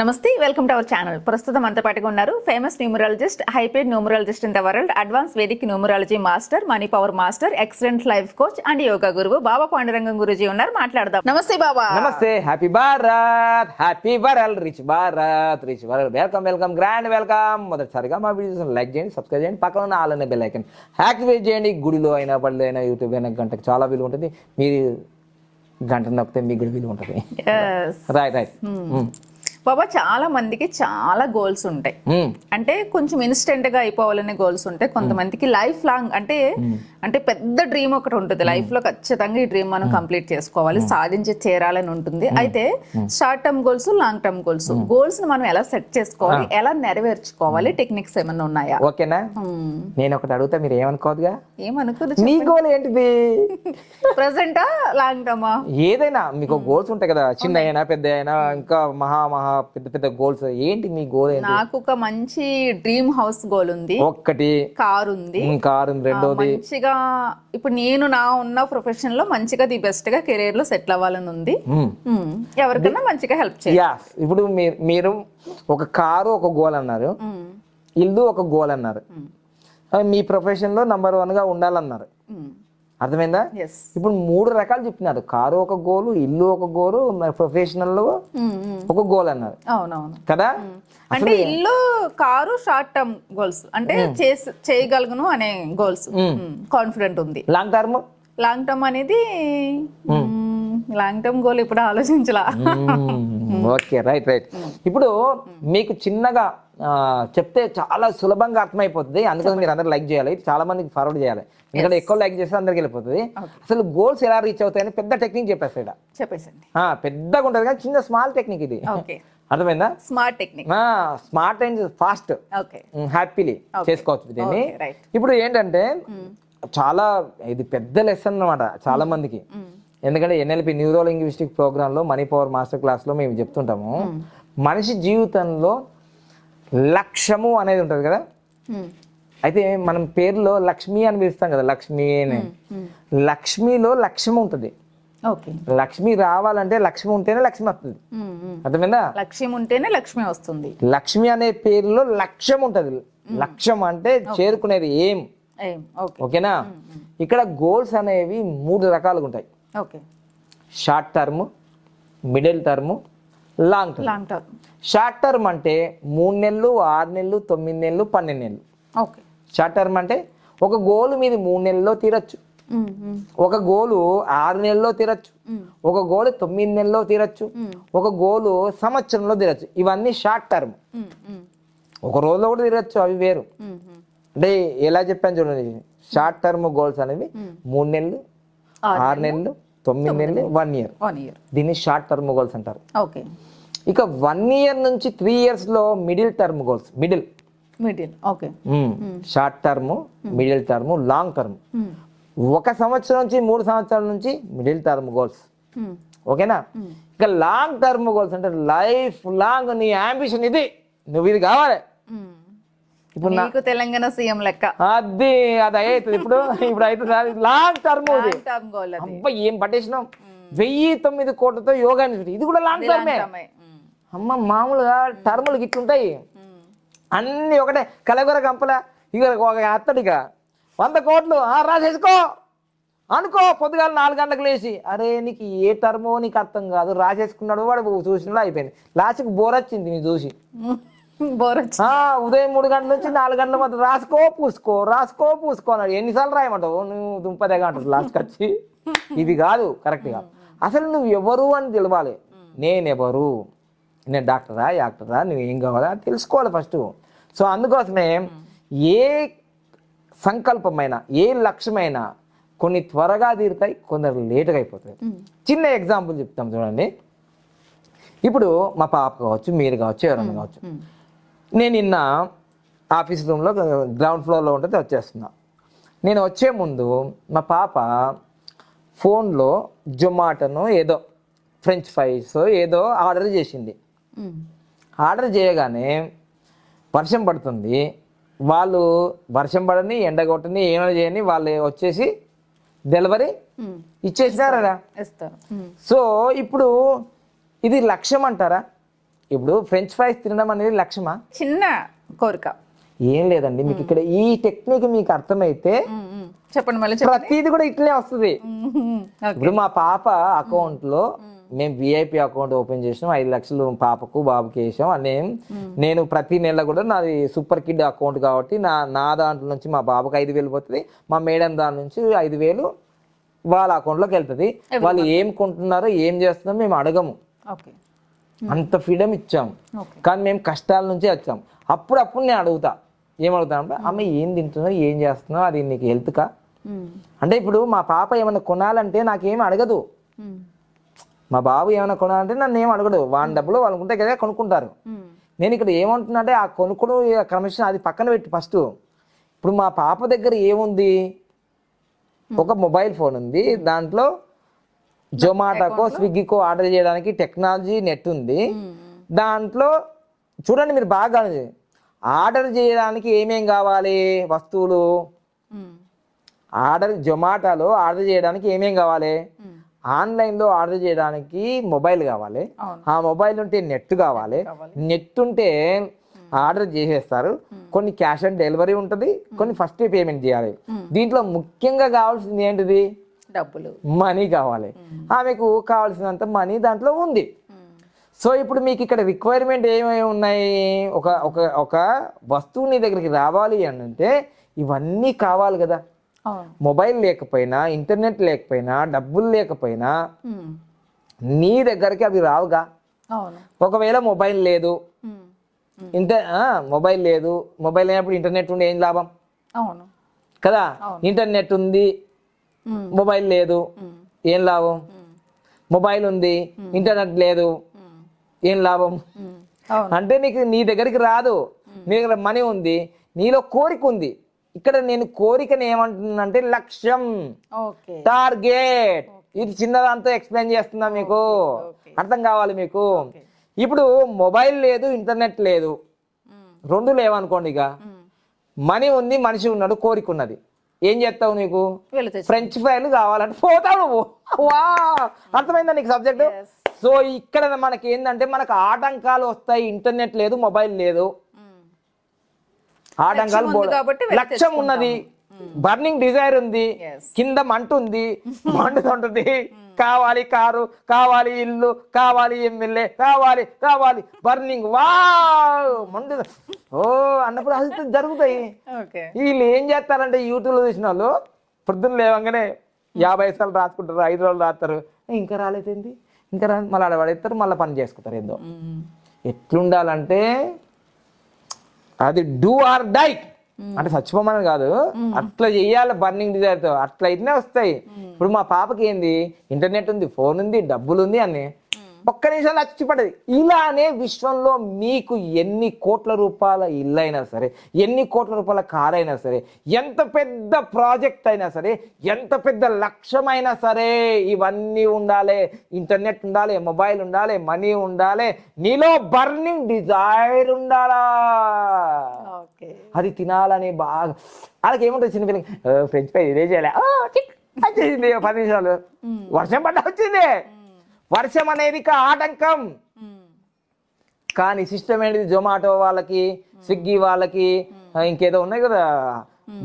నమస్తే welcome to our channel. ప్రస్తుతం అంత పాటుగా ఉన్నారు famous numerologist hyped numerologist in the world advance Vedic numerology master money power master excellent life coach and yoga గురువు బాబా పాండురంగం గురుజీ ఉన్నారు. మాట్లాడదాం. నమస్తే బాబా. నమస్తే happy Bharat happy world rich Bharat rich world welcome welcome grand welcome. మొదటిసారిగా మా videos like చేయండి subscribe చేయండి. పక్కన ఉన్న ఆల్ అనే బెల్ ఐకన్ యాక్టివేట్ చేయండి. గుడిలో అయినా బడిలో అయినా యూట్యూబ్ అయినా గంటకు చాలా విలువ ఉంటుంది. మీరు గంట నొక్కితే మీకు కూడా విలువ ఉంటుంది. రైట్ రైట్ బాబా చాలా మందికి చాలా గోల్స్ ఉంటాయి. అంటే కొంచెం ఇన్స్టెంట్గా అయిపోవాలనే గోల్స్ ఉంటాయి. కొంతమందికి లైఫ్ లాంగ్ అంటే అంటే పెద్ద డ్రీమ్ ఒకటి ఉంటుంది. లైఫ్లో ఖచ్చితంగా ఈ డ్రీమ్ మనం కంప్లీట్ చేసుకోవాలి. సాధించి చేరాలని ఉంటుంది. అయితే short term goals long term goals గోల్స్ని మనం ఎలా సెట్ చేసుకోవాలి? ఎలా నెరవేర్చుకోవాలి? టెక్నిక్స్ ఏమైనా ఉన్నాయా? ఓకేనా. నేను ఒకటి అడుగుతా మీరు ఏమనుకోదుగా ఏమనుకోదు మీ గోల్ ఏంటిది? ప్రెసెంటా లాంగ్ టర్మా ఏదైనా మీకు గోల్స్ ఉంటాయి కదా. చిన్న అయినా పెద్ద అయినా ఇంకా మహా మహా పెద్ద పెద్ద గోల్స్ ఏంటి మీ గోల్ ఏంటి? నాకు ఒక మంచి డ్రీమ్ హౌస్ గోల్ ఉంది. ఒక్కటి. కార్ ఉంది. కారు రెండోది? మంచిగా ఇప్పుడు నేను నా ఉన్న ప్రొఫెషన్లో మంచిగా ది బెస్ట్గా కెరీర్లో సెటిల్ అవ్వాలని ఉంది. ఎవరికైనా మంచిగా హెల్ప్ చేయాలి ఇప్పుడు మీరు ఒక కారు ఒక గోల్ అన్నారు. ఇల్లు ఒక గోల్ అన్నారు. మీ ప్రొఫెషన్లో నంబర్ వన్గా ఉండాలన్నారు. అర్థమైందా? ఎస్ ఇప్పుడు మూడు రకాలు చెప్పినారు. కారు ఒక గోలు ఇల్లు ఒక గోలు ప్రొఫెషనల్లో మ్మ్. మ్మ్. ఒక గోల్ అన్నారు. అవునవును. కదా? అంటే ఇల్లు కారు షార్ట్ టర్మ్ గోల్స్ అంటే చేయగలను అనే గోల్స్ కాన్ఫిడెంట్ ఉంది. లాంగ్ టర్మ్ లాంగ్ టర్మ్ అనేది లాంగ్ టర్మ్ గోల్ ఇప్పుడు ఆలోచించలా. Okay right right. ఇప్పుడు మీకు చిన్నగా చెప్తే చాలా సులభంగా అర్థమైపోతుంది. అందుకని మీరు అందరూ లైక్ చేయాలి. చాలా మందికి ఫార్వర్డ్ చేయాలి. ఎందుకంటే ఎక్కువ లైక్ చేస్తే అందరికి వెళ్ళిపోతుంది. అసలు గోల్స్ ఎలా రీచ్ అవుతాయని పెద్ద టెక్నిక్ చెప్పేస్తాయి ఈడ. చెప్పేసండి. పెద్దగా ఉంటుంది కానీ చిన్న స్మాల్ టెక్నిక్ ఇది. అర్థమైందా? Smart technique smart and fast happily చేసుకోవచ్చు దీన్ని. ఇప్పుడు ఏంటంటే చాలా ఇది పెద్ద లెసన్ అన్నమాట చాలా మందికి. ఎందుకంటే ఎన్ఎల్పి న్యూరో లింగ్విస్టిక్ ప్రోగ్రామ్లో మనీ పవర్ మాస్టర్ క్లాస్లో మేము చెప్తుంటాము. మనిషి జీవితంలో లక్ష్యము అనేది ఉంటుంది కదా? అయితే మనం పేరులో లక్ష్మి అని పిలుస్తాం కదా లక్ష్మి అని. లక్ష్మిలో లక్ష్యం ఉంటుంది. ఓకే. లక్ష్మి రావాలంటే లక్ష్మి ఉంటేనే లక్ష్మి వస్తుంది. అర్థమైందా? లక్ష్యం ఉంటేనే లక్ష్మి వస్తుంది. లక్ష్మి అనే పేరులో లక్ష్యం ఉంటది. లక్ష్యం అంటే చేరుకునేది ఏం? ఏం? ఓకే. ఓకేనా? ఇక్కడ గోల్స్ అనేవి మూడు రకాలుగా ఉంటాయి. Okay. Short term middle term long term long term short term అంటే మూడు నెలలు ఆరు నెలలు తొమ్మిది నెలలు పన్నెండు నెలలు. ఓకే షార్ట్ టర్మ్ అంటే ఒక గోలు మీది మూడు నెలల్లో తీరచ్చు. ఒక గోలు ఆరు నెలల్లో తీరచ్చు. ఒక గోలు తొమ్మిది నెలల్లో తీరచ్చు. ఒక గోలు సంవత్సరంలో తీరచ్చు. ఇవన్నీ షార్ట్ టర్మ్ ఒక రోజులో కూడా తీరచ్చు అవి వేరు. అంటే ఎలా చెప్పాను చూడండి షార్ట్ టర్మ్ గోల్స్ అనేవి మూడు నెలలు ఆరు నెలలు తొమ్మిది నెలలు వన్ ఇయర్ వన్ ఇయర్ దీన్ని షార్ట్ టర్మ్ గోల్స్ అంటారు. ఓకే ఇక వన్ ఇయర్ నుంచి త్రీ ఇయర్స్లో middle term goals middle middle okay short term middle term long term ఒక సంవత్సరం నుంచి మూడు సంవత్సరాల నుంచి మిడిల్ టర్మ్ గోల్స్ ఓకేనా? ఇక లాంగ్ టర్మ్ గోల్స్ అంటే లైఫ్ లాంగ్ నీ అంబిషన్ ఇది. నువ్వు ఇది కావాలి. ఇప్పుడు నీకు తెలంగాణ సీఎం లెక్క. అది అది అవుతుంది ఇప్పుడు ఇప్పుడు అవుతుంది లాంగ్ టర్మ్ గోల్ అబ్బా ఏం పట్టేసినాం? వెయ్యి తొమ్మిది కోట్లతో యోగా ఇది కూడా లాంగ్ టర్మే. అమ్మ మామూలుగా టర్ములు గిట్లుంటాయి. ఉమ్. అన్ని ఒకటే. కలగొర కంపల ఇక ఒక అత్తడిగా వంద కోట్లు. ఆ రాసేసుకో. అనుకో పొద్దుగాల నాలుగు గంటలకు లేచి. అరే నీకు ఏ టర్మో నీకు అర్థం కాదు. రాసేసుకున్నాడు వాడు చూసినా అయిపోయింది. లాస్ట్కి బోర్ వచ్చింది నీ చూసి. ఉదయం మూడు గంటల నుంచి నాలుగు గంటల మధ్య రాసుకో పూసుకో రాసుకో పూసుకో అన్నాడు. ఎన్నిసార్లు రాయమంటావు? నువ్వు దుంపదేగా అంటారు లాస్ట్కి వచ్చి. ఇది కాదు కరెక్ట్గా. అసలు నువ్వు ఎవరు అని తెలవాలి. నేనెవరు? నేను డాక్టరా యాక్టరా నువ్వు ఏం కావాలా తెలుసుకోవాలి ఫస్ట్. సో అందుకోసమే ఏ సంకల్పమైనా ఏ లక్ష్యమైనా కొన్ని త్వరగా తీరుతాయి కొందరు లేటుగా అయిపోతాయి. చిన్న ఎగ్జాంపుల్ చెప్తాం చూడండి. ఇప్పుడు మా పాప కావచ్చు మీరు కావచ్చు ఎవరైనా కావచ్చు. నేను నిన్న ఆఫీస్ రూమ్లో గ్రౌండ్ ఫ్లోర్లో ఉంటుంది వచ్చేస్తున్నా. నేను వచ్చే ముందు మా పాప ఫోన్లో జొమాటోనో ఏదో ఫ్రెంచ్ ఫ్రైస్ ఏదో ఆర్డర్ చేసింది. ఆర్డర్ చేయగానే వర్షం పడుతుంది. వాళ్ళు వర్షం పడని ఎండ కొట్టని ఏమైనా చేయని వాళ్ళు వచ్చేసి డెలివరీ. ఇచ్చేసినారా. సో ఇప్పుడు ఇది లక్ష్యం అంటారా? ఇప్పుడు ఫ్రెంచ్ ఫ్రైస్ తినడం అనేది లక్ష్యమా? చిన్న కోరిక. ఏం లేదండి మీకు ఇక్కడ ఈ టెక్నిక్ మీకు అర్థమైతే. చెప్పండి మళ్ళీ ప్రతిది కూడా ఇట్లనే వస్తుంది. ఇప్పుడు మా పాప అకౌంట్లో మేము విఐపి అకౌంట్ ఓపెన్ చేసినాం ఐదు లక్షలు పాపకు బాబుకి వేసాం. అని నేను ప్రతి నెల కూడా నాది సూపర్ కిడ్ అకౌంట్ కాబట్టి నా నా దాంట్లో నుంచి మా బాబుకి ఐదు వేలు పోతుంది మా మేడం దాని నుంచి ఐదు వేలు వాళ్ళ అకౌంట్లోకి వెళ్తుంది. వాళ్ళు ఏం కొంటున్నారో ఏం చేస్తున్నారో మేము అడగము. అంత ఫ్రీడమ్ ఇచ్చాము ఓకే. కానీ మేము కష్టాల నుంచే వచ్చాం. అప్పుడప్పుడు నేను అడుగుతా ఏం అడుగుతా అంటే అమ్మ ఏం తింటున్నావు ఏం చేస్తున్నావు అది నీకు హెల్త్కా? మ్మ్. అంటే ఇప్పుడు మా పాప ఏమైనా కొనాలంటే నాకేం అడగదు. మా బాబు ఏమైనా కొనాలంటే నన్ను ఏం అడగడు. వాని డబ్బులు వాళ్ళు ఉంటే కదా కొనుక్కుంటారు. నేను ఇక్కడ ఏమంటున్నా అంటే ఆ కొనుక్కుడు క్రమశిక్షణ అది పక్కన పెట్టి ఫస్ట్. ఇప్పుడు మా పాప దగ్గర ఏముంది? ఒక మొబైల్ ఫోన్ ఉంది. దాంట్లో జొమాటోకో స్విగ్గీకో ఆర్డర్ చేయడానికి టెక్నాలజీ నెట్ ఉంది. దాంట్లో చూడండి మీరు బాగా. ఆర్డర్ చేయడానికి ఏమేం కావాలి వస్తువులు. ఆర్డర్ జొమాటోలో ఆర్డర్ చేయడానికి ఏమేం కావాలి. ఆన్లైన్లో ఆర్డర్ చేయడానికి మొబైల్ కావాలి. ఆ మొబైల్ ఉంటే నెట్ కావాలి. నెట్ ఉంటే ఆర్డర్ చేసేస్తారు. కొన్ని క్యాష్ ఆన్ డెలివరీ ఉంటుంది కొన్ని ఫస్ట్ పేమెంట్ చేయాలి. దీంట్లో ముఖ్యంగా కావాల్సింది ఏంటిది? డబ్బులు. మనీ కావాలి. ఆమెకు కావాల్సినంత మనీ దాంట్లో ఉంది. సో ఇప్పుడు మీకు ఇక్కడ రిక్వైర్మెంట్ ఏమేమి ఉన్నాయి? ఒక ఒక ఒక వస్తువు నీ దగ్గరికి రావాలి అని అంటే ఇవన్నీ కావాలి కదా. మొబైల్ లేకపోయినా ఇంటర్నెట్ లేకపోయినా డబ్బులు లేకపోయినా. నీ దగ్గరికి అవి రావుగా. ఒకవేళ మొబైల్ లేదు. ఇంటర్ మొబైల్ లేదు మొబైల్ లేనప్పుడు ఇంటర్నెట్ ఉండి ఏం లాభం? అవును. కదా? ఇంటర్నెట్ ఉంది. మొబైల్ లేదు. ఏం లాభం. మొబైల్ ఉంది ఇంటర్నెట్ లేదు. ఏం లాభం? అంటే నీకు నీ దగ్గరికి రాదు. నీ దగ్గర మనీ ఉంది నీలో కోరిక ఉంది. ఇక్కడ నేను కోరికని ఏమంటున్నానంటే లక్ష్యం. టార్గెట్ ఇది చిన్నదంతా ఎక్స్ప్లెయిన్ చేస్తున్నా మీకు. అర్థం కావాలి మీకు. ఇప్పుడు మొబైల్ లేదు ఇంటర్నెట్ లేదు. రెండు లేవనుకోండి ఇక. మనీ ఉంది మనిషి ఉన్నాడు కోరిక ఉన్నది. ఏం చేస్తావు నీకు? ఫ్రెంచ్ ఫ్రైలు కావాలంటే పోతావు నువ్వు. వా! అర్థమైందా నీకు సబ్జెక్టు. సో ఇక్కడ మనకి ఏంటంటే మనకు ఆటంకాలు వస్తాయి ఇంటర్నెట్ లేదు మొబైల్ లేదు. ఆటంకాలు లక్ష్యం ఉన్నది. బర్నింగ్ డిజైర్ ఉంది. కింద మంట ఉంది. మండుతుంటుంది కావాలి కారు కావాలి ఇల్లు కావాలి ఎమ్మెల్యే కావాలి కావాలి బర్నింగ్ వా మండు ఓ అన్నప్పుడు అది జరుగుతాయి. వీళ్ళు ఏం చేస్తారంటే యూట్యూబ్లో చూసిన వాళ్ళు పొద్దున్న లేవంగానే యాభై సార్లు రాసుకుంటారు ఐదు రోజులు రాస్తారు. ఇంకా రాలేదేంది? ఇంకా రా మళ్ళీ ఆడ పడేస్తారు మళ్ళీ పని చేసుకుంటారు ఏందో. ఎట్లుండాలంటే అది డూ ఆర్ డై. అంటే చచ్చిపోమని కాదు. అట్లా చెయ్యాలి బర్నింగ్ డిజైర్తో అట్లా అయితేనే వస్తాయి ఇప్పుడు మా పాపకి ఏంది? ఇంటర్నెట్ ఉంది ఫోన్ ఉంది డబ్బులు ఉంది అన్ని ఒక్క నిమిషాలు చచ్చిపడది ఇలానే విశ్వంలో మీకు ఎన్ని కోట్ల రూపాయల ఇల్లు అయినా సరే ఎన్ని కోట్ల రూపాయల కార్ అయినా సరే ఎంత పెద్ద ప్రాజెక్ట్ అయినా సరే ఎంత పెద్ద లక్ష్యమైనా సరే ఇవన్నీ ఉండాలి. ఇంటర్నెట్ ఉండాలి మొబైల్ ఉండాలి మనీ ఉండాలి నీలో బర్నింగ్ డిజైర్ ఉండాలా. ఓకే. అది తినాలని బాగా. వాళ్ళకి ఏముంటుంది చిన్న పిల్లకి ఫ్రెంచ్ ఫ్రై ఇదే చేయాలి. పది నిమిషాలు. వర్షం పడ్డ వచ్చింది. వర్షం అనేది ఆటంకం. కానీ సిస్టమ్ ఏంటిది? జొమాటో వాళ్ళకి స్విగ్గీ వాళ్ళకి ఇంకేదో ఉన్నాయి కదా?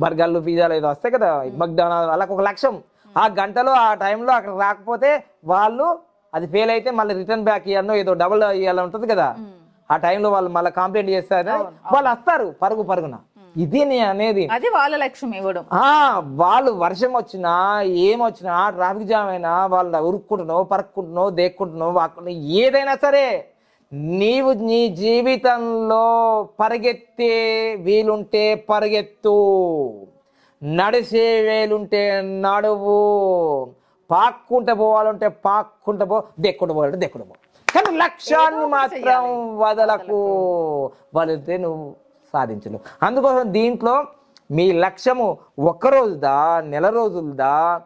బర్గర్లు పిజ్జాలు ఏదో వస్తాయి కదా? మక్డానల్ వాళ్ళకి ఒక లక్ష్యం. ఆ గంటలో ఆ టైంలో అక్కడ రాకపోతే వాళ్ళు అది ఫెయిల్ అయితే మళ్ళీ రిటర్న్ బ్యాక్ ఇవ్వాలనో ఏదో డబుల్ ఇవ్వాలని ఉంటుంది కదా? ఆ టైంలో వాళ్ళు మళ్ళీ కంప్లైంట్ చేస్తారు. వాళ్ళు వస్తారు పరుగు పరుగున. ఇది నేను అనేది అది వాళ్ళ లక్ష్యం ఇవ్వడం. ఆ వాళ్ళు వర్షం వచ్చినా ఏమొచ్చినా ట్రాఫిక్ జామ్ అయినా వాళ్ళు ఉరుక్కుంటున్నావు పరుక్కుంటున్నావు దేక్కుంటున్నావు వాక్కుంటున్నావు ఏదైనా సరే నీవు నీ జీవితంలో పరిగెత్తే వీలుంటే పరిగెత్తు. నడిసే వేలుంటే నడువు. పాక్కుంటే పోవాలంటే పాక్కుంటే పో దెక్కుంటూ పోవాలంటే దెక్కుడు పో. కానీ లక్ష్యాన్ని మాత్రం వదలకు. వదిలితే నువ్వు సాధించలేవు అందుకోసం దీంట్లో మీ లక్ష్యము ఒక్క రోజుదా నెల రోజులదా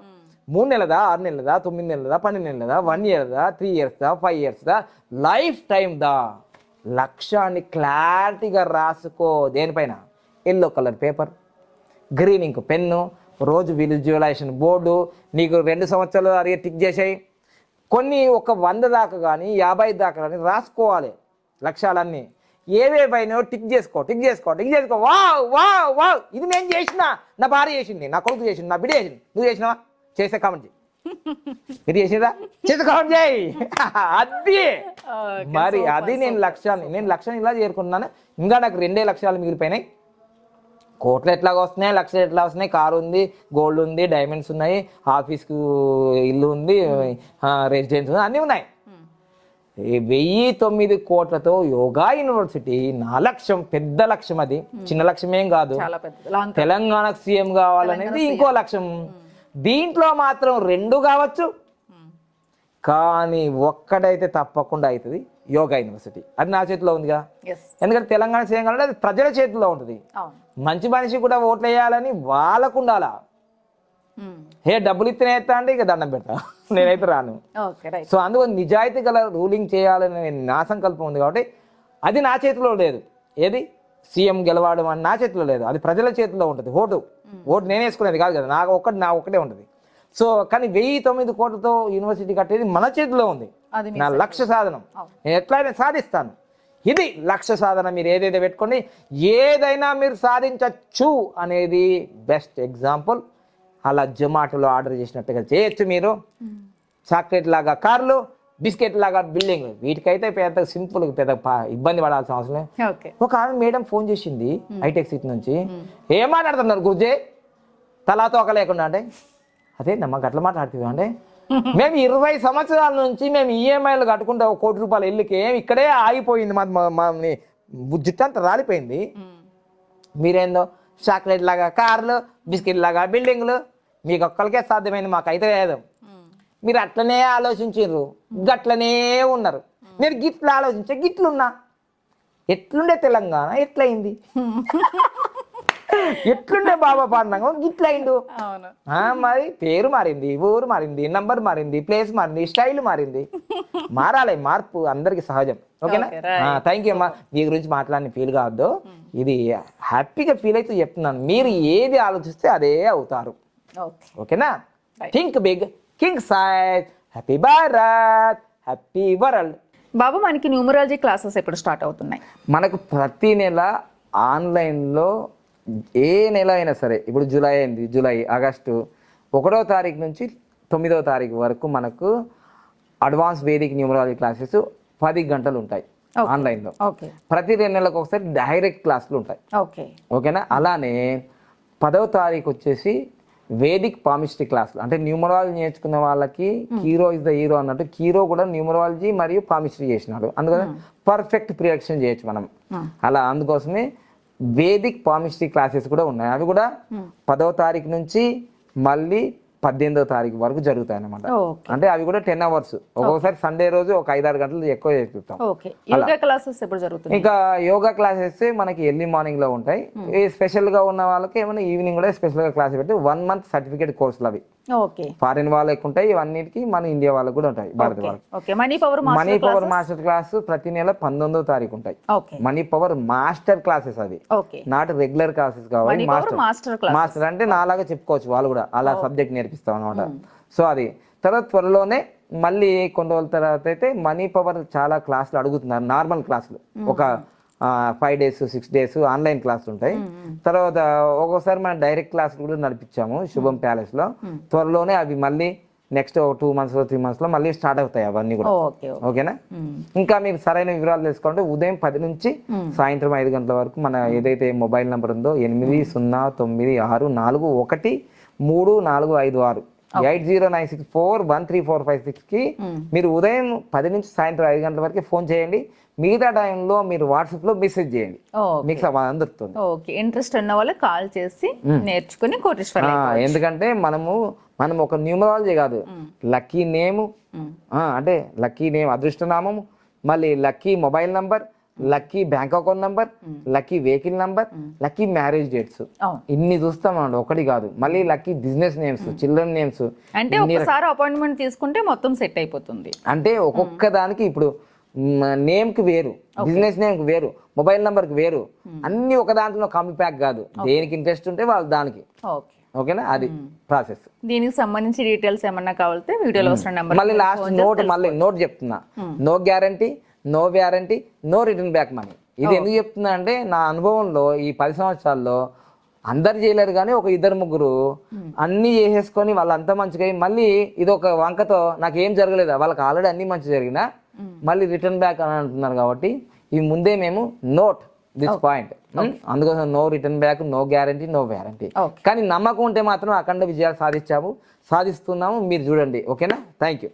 మూడు నెలదా ఆరు నెలదా తొమ్మిది నెలదా పన్నెండు నెలదా వన్ ఇయర్దా త్రీ ఇయర్స్దా ఫైవ్ ఇయర్స్దా లైఫ్ టైం దా. లక్ష్యాన్ని క్లారిటీగా రాసుకో. దేనిపైన? Yellow colour paper green ink pen రోజు విజువలైజేషన్ బోర్డు నీకు రెండు సంవత్సరాలు అడిగే టిక్ చేసాయి. కొన్ని ఒక వంద దాకా కానీ యాభై దాకా కానీ రాసుకోవాలి లక్ష్యాలన్నీ. ఏవేవైనా టిక్ చేసుకో టిక్ చేసుకో టిక్ చేసుకో. Wow wow wow. ఇది నేను చేసిన. నా భార్య చేసింది నా కొడుకు చేసింది నా బిడ్డ చేసింది. నువ్వు చేసినావా? చేసే కామెంట్ చేయి. మీరు చేసేదా చేసే కామెంట్ చేయి. అది. మరి అది నేను లక్ష్యాన్ని నేను లక్ష్యాన్ని ఇలా చేరుకున్నాను. ఇంకా నాకు రెండే లక్ష్యాలు మిగిలిపోయినాయి. కోట్లు ఎట్లాగ వస్తున్నాయి లక్షలు ఎట్లా వస్తున్నాయి? కారు ఉంది గోల్డ్ ఉంది డైమండ్స్ ఉన్నాయి ఆఫీస్కు ఇల్లు ఉంది రెసిడెన్స్ ఉంది అన్నీ ఉన్నాయి. వెయ్యి తొమ్మిది కోట్లతో యోగా యూనివర్సిటీ నా లక్ష్యం పెద్ద లక్ష్యం అది. చిన్న లక్ష్యం ఏం కాదు. తెలంగాణకు సీఎం కావాలనేది ఇంకో లక్ష్యం. దీంట్లో మాత్రం రెండు కావచ్చు. కానీ ఒక్కడైతే తప్పకుండా అవుతుంది యోగా యూనివర్సిటీ. అది నా చేతిలో ఉందిగా. ఎందుకంటే తెలంగాణ సీఎం కావాలంటే అది ప్రజల చేతిలో ఉంటుంది. మంచి మనిషి కూడా ఓట్లు వేయాలని వాళ్ళకు ఉండాలా. హే డబ్బులు ఇస్తేనే ఎత్తా అంటే ఇక దండం పెడతా. నేనైతే రాను. సో అందుకు నిజాయితీ గల రూలింగ్ చేయాలని నా సంకల్పం ఉంది కాబట్టి అది నా చేతిలో లేదు. ఏది? సీఎం గెలవడం అని నా చేతిలో లేదు. అది ప్రజల చేతిలో ఉంటుంది. ఓటు. ఓటు నేను వేసుకునేది కాదు కదా. నాకు ఒక్కటి నా ఒక్కటే ఉంటుంది. సో కానీ వెయ్యి తొమ్మిది కోట్లతో యూనివర్సిటీ కట్టేది మన చేతిలో ఉంది. నా లక్ష్య సాధనం. నేను ఎట్లయినా సాధిస్తాను. ఇది లక్ష్య సాధన మీరు ఏదైతే పెట్టుకోండి ఏదైనా మీరు సాధించచ్చు అనేది బెస్ట్ ఎగ్జాంపుల్. అలా జొమాటోలో ఆర్డర్ చేసినట్టుగా చేయొచ్చు మీరు. చాక్లెట్ లాగా కార్లు బిస్కెట్ లాగా బిల్డింగ్ వీటికైతే పెద్ద సింపుల్ పెద్ద ఇబ్బంది పడాల్సిన అవసరం ఒక ఆమె మేడం ఫోన్ చేసింది హైటెక్ సిటీ నుంచి. ఏం మాట్లాడుతున్నారు గురుజీ? తలాతో ఒక లేకుండా అంటే అదే నమ్మ గట్ల మాట్లాడుతుంది అంటే మేము. ఇరవై సంవత్సరాల నుంచి మేము ఈఎంఐలు కట్టుకుంటే ఒక కోటి రూపాయల ఇల్లుకి ఇక్కడే ఆగిపోయింది మా జుట్టు అంతా రాలిపోయింది. మీరేందో చాక్లెట్ లాగా కార్లు బిస్కెట్ లాగా బిల్డింగ్లు మీకు ఒక్కరికే సాధ్యమైంది మాకైతే లేదు. మీరు అట్లనే ఆలోచించారు గట్లనే ఉన్నారు. నేను గిట్లు ఆలోచించే గిట్లున్నా? ఎట్లుండే తెలంగాణ? ఎట్లయింది? ఎట్లుండే బాబా పాండంగం? గిట్లయిండు. మరి పేరు మారింది ఊరు మారింది నంబర్ మారింది ప్లేస్ మారింది స్టైల్ మారింది. మారాలి మార్పు అందరికి సహజం. ఓకేనా. థ్యాంక్ యూ అమ్మా. మీ గురించి మాట్లాడిన ఫీల్ కావద్దు. ఇది హ్యాపీగా ఫీల్ అయితే చెప్తున్నాను. మీరు ఏది ఆలోచిస్తే అదే అవుతారు. ఓకేనా. Think big king size happy Bharat happy world బాబు మనకి న్యూమరాలజీ క్లాసెస్ ఎప్పుడు స్టార్ట్ అవుతున్నాయి? మనకు ప్రతి నెల ఆన్లైన్లో ఏ నెల అయినా సరే ఇప్పుడు జూలై అయింది జూలై ఆగస్టు ఒకటో తారీఖు నుంచి తొమ్మిదో తారీఖు వరకు మనకు అడ్వాన్స్ వేదిక్ న్యూమరాలజీ క్లాసెస్ పది గంటలు ఉంటాయి ఆన్లైన్లో. ఓకే ప్రతి రెండు నెలలకు ఒకసారి డైరెక్ట్ క్లాసులు ఉంటాయి. ఓకే ఓకేనా? అలానే పదవ తారీఖు వచ్చేసి వేదిక్ పామిస్ట్రీ క్లాసులు. అంటే న్యూమరాలజీ నేర్చుకున్న వాళ్ళకి కీరో ఇస్ ద హీరో అన్నట్టు కీరో కూడా న్యూమరాలజీ మరియు పామిస్ట్రీ చేసినాడు. అందుకని పర్ఫెక్ట్ ప్రియాక్షన్ చేయొచ్చు మనం. అలా అందుకోసమే వేదిక్ పామిస్ట్రీ క్లాసెస్ కూడా ఉన్నాయి. అవి కూడా పదవ తారీఖు నుంచి మళ్ళీ పద్దెనిమిదవ తారీఖు వరకు జరుగుతాయి అన్నమాట ఓకే. అంటే అవి కూడా టెన్ అవర్స్. ఒక్కొక్కసారి సండే రోజు ఒక ఐదారు గంటలు ఎక్కువ చేపిస్తాం. ఓకే. యోగా క్లాసెస్ ఎప్పుడు జరుగుతున్నాయి? ఇంకా యోగా క్లాసెస్ మనకి ఎర్లీ మార్నింగ్లో ఉంటాయి స్పెషల్గా ఉన్న వాళ్ళకి ఏమైనా ఈవినింగ్ కూడా స్పెషల్గా క్లాస్ పెట్టి వన్ మంత్ సర్టిఫికేట్ కోర్సులు అవి. ఫారిన్ వాళ్ళకి ఉంటాయి ఇవన్నిటికి మన ఇండియా వాళ్ళకి కూడా ఉంటాయి భారత వాళ్ళకి. Money power money power master class ప్రతి నెల పంతొమ్మిదో తారీఖు ఉంటాయి మనీ పవర్ మాస్టర్ క్లాసెస్ అది నాట్ రెగ్యులర్ క్లాసెస్ కావాలి మాస్టర్ మాస్టర్ అంటే నాలాగా చెప్పుకోవచ్చు వాళ్ళు కూడా అలా సబ్జెక్ట్ నేర్పిస్తాం అనమాట సో అది. తర్వాత త్వరలోనే మళ్ళీ కొన్ని రోజుల తర్వాత అయితే మనీ పవర్ చాలా క్లాసులు అడుగుతున్నారు నార్మల్ క్లాసులు ఒక five days six days online క్లాసులు ఉంటాయి. తర్వాత ఒక్కోసారి మనం డైరెక్ట్ క్లాసులు కూడా నడిపించాము శుభం ప్యాలెస్లో. త్వరలోనే అవి మళ్ళీ నెక్స్ట్ ఒక టూ మంత్స్ త్రీ మంత్స్లో మళ్ళీ స్టార్ట్ అవుతాయి అవన్నీ కూడా. Okay okay. ఓకేనా? ఇంకా మీకు సరైన వివరాలు తెలుసుకోవాలంటే ఉదయం పది నుంచి సాయంత్రం ఐదు గంటల వరకు మన ఏదైతే మొబైల్ నెంబర్ ఉందో ఎనిమిది సున్నా తొమ్మిది ఆరు నాలుగు ఒకటి మూడు నాలుగు ఐదు ఆరు. Eight zero nine six four one three four five సిక్స్కి మీరు ఉదయం పది నుంచి సాయంత్రం ఐదు గంటల వరకు ఫోన్ చేయండి. మిగతా టైంలో మీరు వాట్సాప్లో మెసేజ్ చేయండి. మీకు సమాధానం దొరుకుతుంది. ఓకే ఇంట్రెస్ట్ ఉన్న వాళ్ళు కాల్ చేసి నేర్చుకుని కోటేశ్వర ఎందుకంటే మనము మనం ఒక న్యూమరాలజీ కాదు. లక్కీ నేము అంటే లక్కీ నేమ్ అదృష్టనామము మళ్ళీ lucky mobile number lucky bank account number lucky vehicle number lucky marriage dates ఇన్ని చూస్తాం అన్నమాట ఒకటి కాదు. మళ్ళీ lucky business names children names అంటే ఒకసారి అపాయింట్మెంట్ తీసుకుంటే మొత్తం సెట్ అయిపోతుంది. అంటే ఒక్కొక్క దానికి ఇప్పుడు నేమ్కి వేరు బిజినెస్ నేమ్కి వేరు మొబైల్ నంబర్కి వేరు. అన్ని ఒక దాంట్లో కాంబి ప్యాక్ కాదు. దేనికి ఇంట్రెస్ట్ ఉంటే వాళ్ళు దానికి. ఓకే ఓకేనా అది ప్రాసెస్ దీనికి సంబంధించి డీటెయిల్స్ ఏమన్నా కావాలితే వీడియోలో వస్తున్న నెంబర్ మళ్ళీ లాస్ట్ నోట్ మళ్ళీ నోట్ చెప్తున్నా. No guarantee no warranty no return back money. ఇది ఎందుకు చెప్తున్నా అంటే నా అనుభవంలో ఈ పది సంవత్సరాల్లో అందరు చేయలేరు కానీ ఒక ఇద్దరు ముగ్గురు అన్ని చేసేసుకొని వాళ్ళంతా మంచిగా మళ్ళీ ఇది ఒక వంకతో నాకు ఏం జరగలేదు? వాళ్ళకి ఆల్రెడీ అన్ని మంచి జరిగినా మళ్ళీ రిటర్న్ బ్యాక్ అని అంటున్నారు కాబట్టి ఈ ముందే మేము నోట్ దిస్ పాయింట్. అందుకోసం no return back no guarantee no warranty. కానీ నమ్మకం ఉంటే మాత్రం అఖండ విజయాలు సాధించాము సాధిస్తున్నాము. మీరు చూడండి ఓకేనా? Thank you